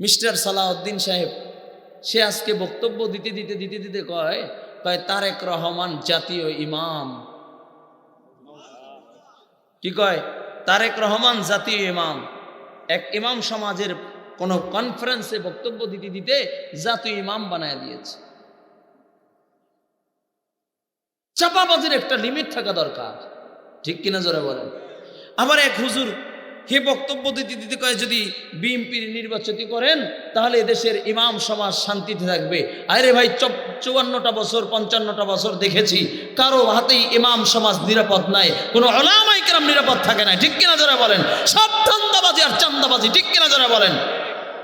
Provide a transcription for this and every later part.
Mister Salauddin সাহেব, সে আজকে বক্তব্য দিতে দিতে দিতে দিতে কয় কয়, তারেক রহমান জাতীয় ইমাম। কি কয়? তারেক রহমান জাতীয় ইমাম। এক ইমাম সমাজের কোন কনফারেন্সে বক্তব্য দিতে দিতে জাতীয় ইমাম বানায় দিয়েছে। চাপাবাজির একটা লিমিট থাকা দরকার। ঠিক কিনা জোরে বলেন? আবার এক হুজুর হে বক্তব্য দিতে দিতে কয় যদি বিএনপির নির্বাচিত করেন, তাহলে এদেশের ইমাম সমাজ শান্তিতে থাকবে। আরে ভাই চুয়ান্নটা বছর, পঞ্চান্নটা বছর দেখেছি, কারও হাতেই ইমাম সমাজ নিরাপদ নাই, কোনো অলামাই কেরাম নিরাপদ থাকে না ঠিক কিনা যারা বলেন? সব ধান্দাবাজি আর চান্দাবাজি, ঠিক কিনা যারা বলেন?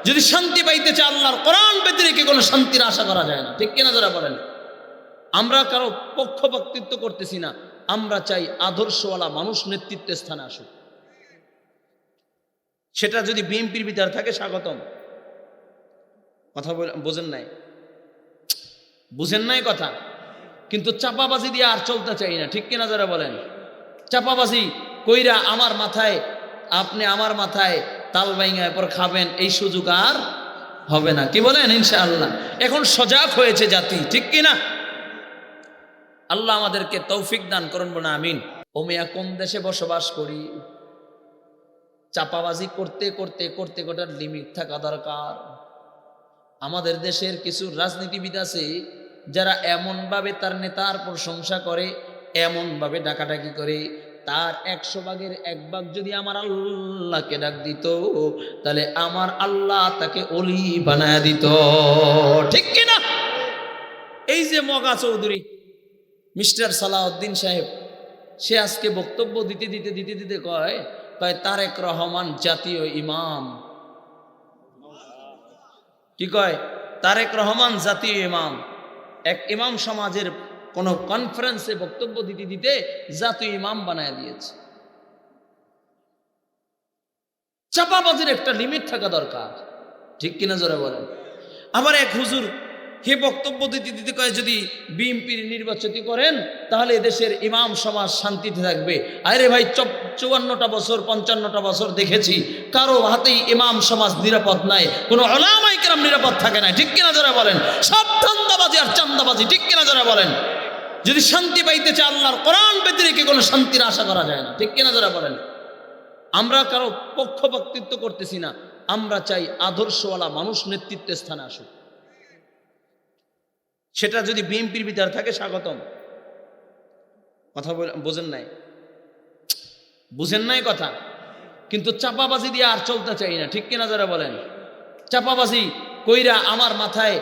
যদি শান্তি পাইতে চায় আল্লাহর কোরআন রেখে কোনো শান্তির আশা করা যায় না, ঠিক কিনা যারা বলেন? আমরা কারও পক্ষপাতিত্ব করতেছি না, আমরা চাই আদর্শওয়ালা মানুষ নেতৃত্বের স্থানে আসুক। সেটা যদি বিএনপির ভিতরে থাকে, স্বাগতম। কথা বোঝেন নাই? বুঝেন নাই কথা? কিন্তু চাপাবাজি দিয়ে আর চলতে চাই না, ঠিক কিনা যারা বলেন? চাপাবাজি কইরা আমার মাথায়, আপনি আমার মাথায় তাল বাইঙ্গায় পর খাবেন, এই সুযোগ আর হবে না। কি বলেন? ইনশাআল্লাহ। এখন সজাগ হয়েছে জাতি, ঠিক কিনা? আল্লাহ আমাদেরকে তৌফিক দান করুন বলে, আমিন। ওমিয়া কোন দেশে বসবাস করি? চাপাবাজি করতে করতে করতে গোটার লিমিট থাকা দরকার। আমাদের দেশের কিছু রাজনীতিবিদ আছে, যারা এমনভাবে তার নেতার প্রশংসা করে, এমনভাবে ডাকাডাকি করে, তার একশো ভাগের এক ভাগ যদি আমার আল্লাহকে ডাক দিত, তাহলে আমার আল্লাহ তাকে অলি বানায় দিত। ঠিক কিনা এই যে মগা চৌধুরী, মিস্টার সালাউদ্দিন সাহেব, সে আজকে বক্তব্য দিতে দিতে দিতে দিতে কয় কয় তারেক রহমান জাতীয় ইমাম। কি কয়? তারেক রহমান জাতীয় ইমাম। এক ইমাম সমাজের কোন কনফারেন্সে বক্তব্য দিতে দিতে জাতীয় ইমাম বানায় দিয়েছে। চাপাবাজির একটা লিমিট থাকা দরকার। ঠিক কিনা জোরে বলেন? আবার এক হুজুর হে বক্তব্য দিতে দিতে কয় যদি বিএনপির নির্বাচিত করেন, তাহলে এদেশের ইমাম সমাজ শান্তিতে থাকবে। আরে ভাই চুয়ান্নটা বছর, পঞ্চান্নটা বছর দেখেছি, কারও হাতেই ইমাম সমাজ নিরাপদ নাই, কোনো অলামাই কেরাম নিরাপদ থাকে না ঠিক কিনা যারা বলেন? সব ধান্দাবাজি আর চান্দাবাজি, ঠিক কিনা যারা বলেন? যদি শান্তি পাইতে চায় আল্লাহর কোরআন রেখে কোনো শান্তির আশা করা যায় না, ঠিক কিনা যারা বলেন? আমরা কারও পক্ষপাতিত্ব করতেছি না, আমরা চাই আদর্শওয়ালা মানুষ নেতৃত্বের স্থানে আসুক। সেটা যদি বিএনপির ভিতরে থাকে, স্বাগতম। কথা বোঝেন নাই? বুঝেন নাই কথা? কিন্তু চাপাবাজি দিয়ে আর চলতে চাই না, ঠিক কিনা যারা বলেন? চাপাবাজি কইরা আমার মাথায়,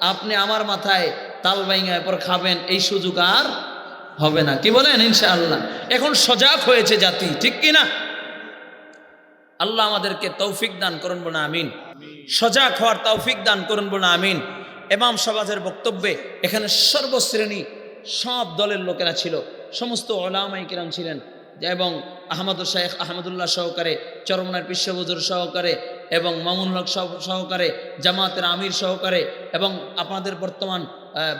আপনি আমার মাথায় তাল বাইঙ্গায় পর খাবেন, এই সুযোগ আর হবে না। কি বলেন? ইনশাআল্লাহ। এখন সজাগ হয়েছে জাতি, ঠিক কিনা? আল্লাহ আমাদেরকে তৌফিক দান করুন বলে, আমিন। সজাগ হওয়ার তৌফিক দান করুন বলে, আমিন। এমাম সমাজের বক্তব্যে এখানে সর্বশ্রেণী সব দলের লোকেরা ছিল। সমস্ত ওলামাই কিরাম ছিলেন এবং আহমদ শাহেখ আহমদুল্লাহ সহকারে, চরমনার পিসবুজুর সহকারে এবং মামুন হক সহ- সহকারে, জামাতের আমির সহকারে এবং আপনাদের বর্তমান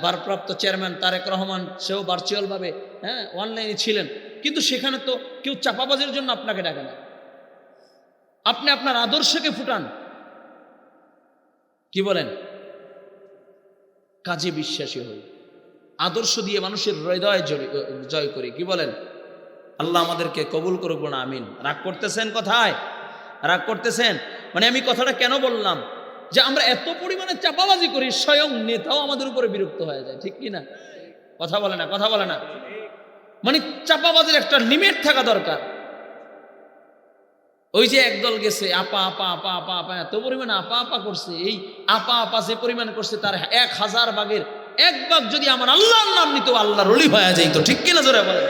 ভারপ্রাপ্ত চেয়ারম্যান তারেক রহমান, সেও ভার্চুয়ালভাবে হ্যাঁ অনলাইনে ছিলেন। কিন্তু সেখানে তো কেউ চাপাবাজের জন্য আপনাকে ডাকে না। আপনি আপনার আদর্শকে ফুটান। কি বলেন? কাজে বিশ্বাসী হই। আদর্শ দিয়ে মানুষের হৃদয় জয় করি। কি বলেন? আল্লাহ আমাদেরকে কবুল করুক না আমিন। রাগ করতেছেন কথায়? রাগ করতেছেন? মানে আমি কথাটা কেন বললাম? যে আমরা এত পরিমাণে চাপাবাজি করি, স্বয়ং নেতাও আমাদের উপরে বিরক্ত হয়ে যায়, ঠিক কি না কথা বলে না, কথা বলে না। মানে চাপাবাজির একটা লিমিট থাকা দরকার। ওই যে একদল গেছে, আপা আপা আপা আপা আপা, এত পরিমাণ আপা আপা করছে, এই আপা আপা যে পরিমাণ করছে তার এক হাজার বাঘের এক বাঘ যদি আমার আল্লাহর নাম নিত, আল্লাহর অলি হয়ে যাইতো, ঠিক কিনা জোরে বলে